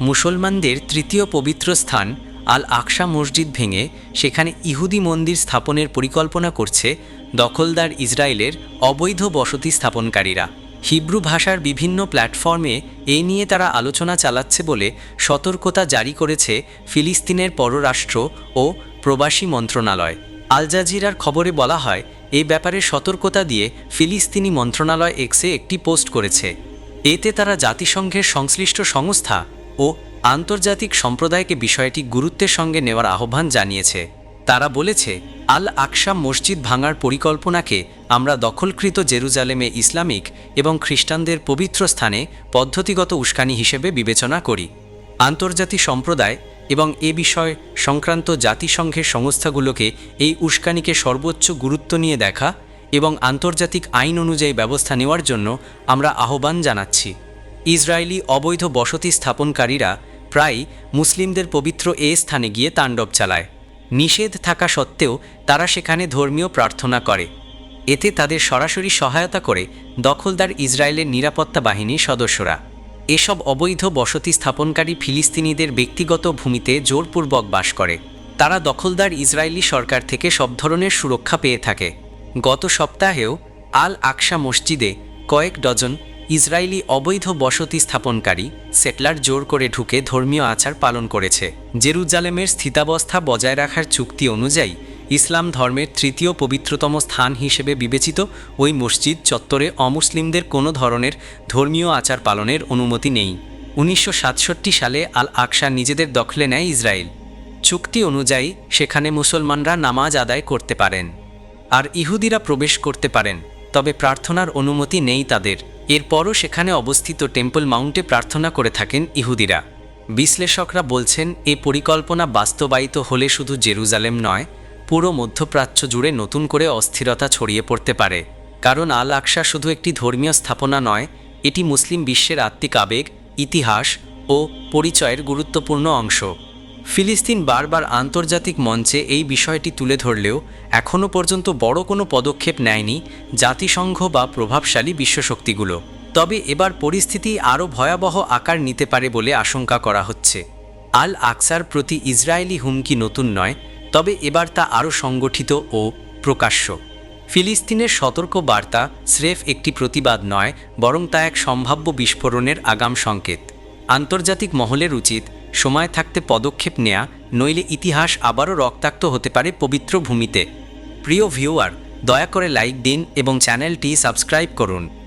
মুসলমানদের তৃতীয় পবিত্র স্থান আল আকসা মসজিদ ভেঙে সেখানে ইহুদি মন্দির স্থাপনের পরিকল্পনা করছে দখলদার ইসরায়েলের অবৈধ বসতি স্থাপনকারীরা। হিব্রু ভাষার বিভিন্ন প্ল্যাটফর্মে এ নিয়ে তারা আলোচনা চালাচ্ছে বলে সতর্কতা জারি করেছে ফিলিস্তিনের পররাষ্ট্র ও প্রবাসী মন্ত্রণালয়। আল জাজিরার খবরে বলা হয়, এ ব্যাপারে সতর্কতা দিয়ে ফিলিস্তিনি মন্ত্রণালয় এক্সে একটি পোস্ট করেছে। এতে তারা জাতিসংঘের সংশ্লিষ্ট সংস্থা ও আন্তর্জাতিক সম্প্রদায়কে বিষয়টি গুরুত্বের সঙ্গে নেওয়ার আহ্বান জানিয়েছে। তারা বলেছে, আল আকসাম মসজিদ ভাঙার পরিকল্পনাকে আমরা দখলকৃত জেরুজালেমে ইসলামিক এবং খ্রিস্টানদের পবিত্র স্থানে পদ্ধতিগত উস্কানি হিসেবে বিবেচনা করি। আন্তর্জাতিক সম্প্রদায় এবং এ বিষয় সংক্রান্ত জাতিসংঘের সংস্থাগুলোকে এই উস্কানিকে সর্বোচ্চ গুরুত্ব নিয়ে দেখা এবং আন্তর্জাতিক আইন অনুযায়ী ব্যবস্থা নেওয়ার জন্য আমরা আহ্বান জানাচ্ছি। ইসরায়েলি অবৈধ বসতি স্থাপনকারীরা প্রায় মুসলিমদের পবিত্র এ স্থানে গিয়ে তাণ্ডব চালায়। নিষেধ থাকা সত্ত্বেও তারা সেখানে ধর্মীয় প্রার্থনা করে। এতে তাদের সরাসরি সহায়তা করে দখলদার ইসরায়েলের নিরাপত্তা বাহিনীর সদস্যরা। এসব অবৈধ বসতি স্থাপনকারী ফিলিস্তিনিদের ব্যক্তিগত ভূমিতে জোরপূর্বক বাস করে। তারা দখলদার ইসরায়েলি সরকার থেকে সব ধরনের সুরক্ষা পেয়ে থাকে। গত সপ্তাহেও আল আকসা মসজিদে কয়েক ডজন ইসরায়েলি অবৈধ বসতি স্থাপনকারী সেটলার জোর করে ঢুকে ধর্মীয় আচার পালন করেছে। জেরুজালেমের স্থিতাবস্থা বজায় রাখার চুক্তি অনুযায়ী ইসলাম ধর্মের তৃতীয় পবিত্রতম স্থান হিসেবে বিবেচিত ওই মসজিদ চত্বরে অমুসলিমদের কোনো ধরনের ধর্মীয় আচার পালনের অনুমতি নেই। উনিশশো সাতষট্টি সালে আল আকশা নিজেদের দখলে নেয় ইসরায়েল। চুক্তি অনুযায়ী সেখানে মুসলমানরা নামাজ আদায় করতে পারেন। আর ইহুদিরা প্রবেশ করতে পারেন, তবে প্রার্থনার অনুমতি নেই তাদের। এরপরও সেখানে অবস্থিত টেম্পল মাউন্টে প্রার্থনা করে থাকেন ইহুদিরা। বিশ্লেষকরা বলছেন, এ পরিকল্পনা বাস্তবায়িত হলে শুধু জেরুজালেম নয়, পুরো মধ্যপ্রাচ্য জুড়ে নতুন করে অস্থিরতা ছড়িয়ে পড়তে পারে। কারণ আল আকশা শুধু একটি ধর্মীয় স্থাপনা নয়, এটি মুসলিম বিশ্বের আত্মিক আবেগ, ইতিহাস ও পরিচয়ের গুরুত্বপূর্ণ অংশ। ফিলিস্তিন বারবার আন্তর্জাতিক মঞ্চে এই বিষয়টি তুলে ধরলেও এখনও পর্যন্ত বড় কোনো পদক্ষেপ নেয়নি জাতিসংঘ বা প্রভাবশালী বিশ্বশক্তিগুলো। তবে এবার পরিস্থিতি আরও ভয়াবহ আকার নিতে পারে বলে আশঙ্কা করা হচ্ছে। আল আকসার প্রতি ইসরায়েলি হুমকি নতুন নয়, তবে এবার তা আরও সংগঠিত ও প্রকাশ্য। ফিলিস্তিনের সতর্ক বার্তা স্রেফ একটি প্রতিবাদ নয়, বরং তা এক সম্ভাব্য বিস্ফোরণের আগাম সংকেত। আন্তর্জাতিক মহলের উচিত সময় থাকতে পদক্ষেপ নেয়া, নইলে ইতিহাস আবারও রক্তাক্ত হতে পারে পবিত্র ভূমিতে। প্রিয় ভিউয়ার, দয়া করে লাইক দিন এবং চ্যানেলটি সাবস্ক্রাইব করুন।